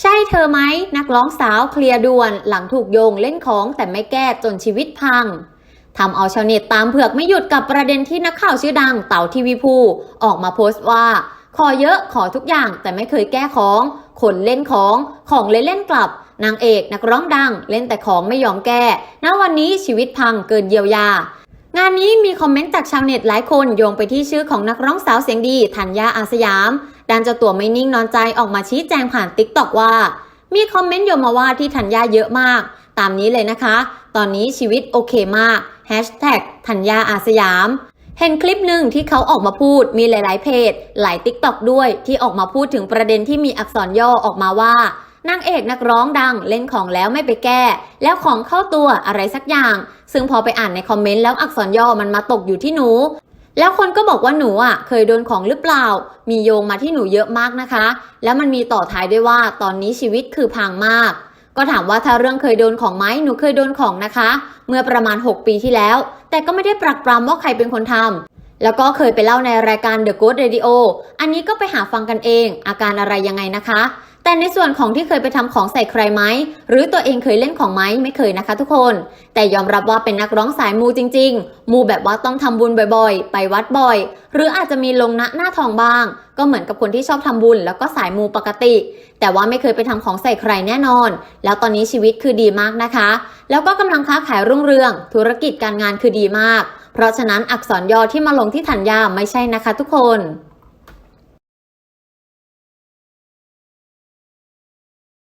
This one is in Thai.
ใช่เธอไหมนักร้องสาวเคลียร์ด่วนหลังถูกโยงเล่นของแต่ไม่แก้จนชีวิตพังทำเอาชาวเน็ตตามเผือกไม่หยุดกับประเด็นที่นักข่าวชื่อดังเต่าทีวีภูออกมาโพสต์ว่า ขอเยอะขอทุกอย่างแต่ไม่เคยแก้ของคนเล่นของของเลยเล่นกลับ นางเอกนักร้องดัง เล่นแต่ของไม่ยอมแก้ณวันนี้ชีวิตพังเกินเยียวยา งานนี้มีคอมเมนต์จากชาวเน็ตหลายคนโยงไปที่ชื่อของนักร้องสาวเสียงดีธัญญาอาสยามด้านเจ้าตัวไม่นิ่งนอนใจออกมาชี้แจงผ่านติ๊กตอกว่า มีคอมเมนต์โยงมาว่าที่ธัญญาเยอะมาก ตามนี้เลยนะคะ ตอนนี้ชีวิตโอเคมาก Hashtag ธัญญาอาสยามเห็นคลิปหนึ่งที่เขาออกมาพูดมีหลาย ๆ เพจ หลายติ๊กตอกด้วยที่ออกมาพูดถึงประเด็นที่มีอักษรย่อออกมาว่า นางเอกนักร้องดังเล่นของแล้วไม่ไปแก้ แล้วของเข้าตัวอะไรสักอย่าง ซึ่งพอไปอ่านในคอมเมนต์แล้วอักษรย่อมันมาตกอยู่ที่หนู แล้วคนก็บอกว่าหนูอะ เคยโดนของหรือเปล่า มีโยงมาที่หนูเยอะมากนะคะ แล้วมันมีต่อท้ายด้วยว่าตอนนี้ชีวิตคือพังมาก ก็ถามว่าถ้าเรื่องเคยโดนของไหมหนูเคยโดนของนะคะ เมื่อประมาณ 6 ปีที่แล้ว แต่ก็ไม่ได้ปรักปรำว่าใครเป็นคนทำแล้วก็เคยไปเล่าในรายการ The Good Radio อันนี้ก็ไปหาฟังกันเอง อาการอะไรยังไงนะคะ ในส่วนของที่เคยไปทำของใส่ใครไหมหรือตัวเองเคยเล่นของไหมไม่เคยนะคะทุกคน แต่ยอมรับว่าเป็นนักร้องสายมูจริง ๆ มูแบบว่าต้องทำบุญบ่อยๆ ไปวัดบ่อย หรืออาจจะมีลงณหน้าทองบ้าง ก็เหมือนกับคนที่ชอบทำบุญแล้วก็สายมูปกติ แต่ว่าไม่เคยไปทำของใส่ใครแน่นอน แล้วตอนนี้ชีวิตคือดีมากนะคะ แล้วก็กำลังค้าขายรุ่งเรือง ธุรกิจการงานคือดีมาก เพราะฉะนั้นอักษรย่อที่มาลงที่ธัญญาไม่ใช่นะคะ ทุกคน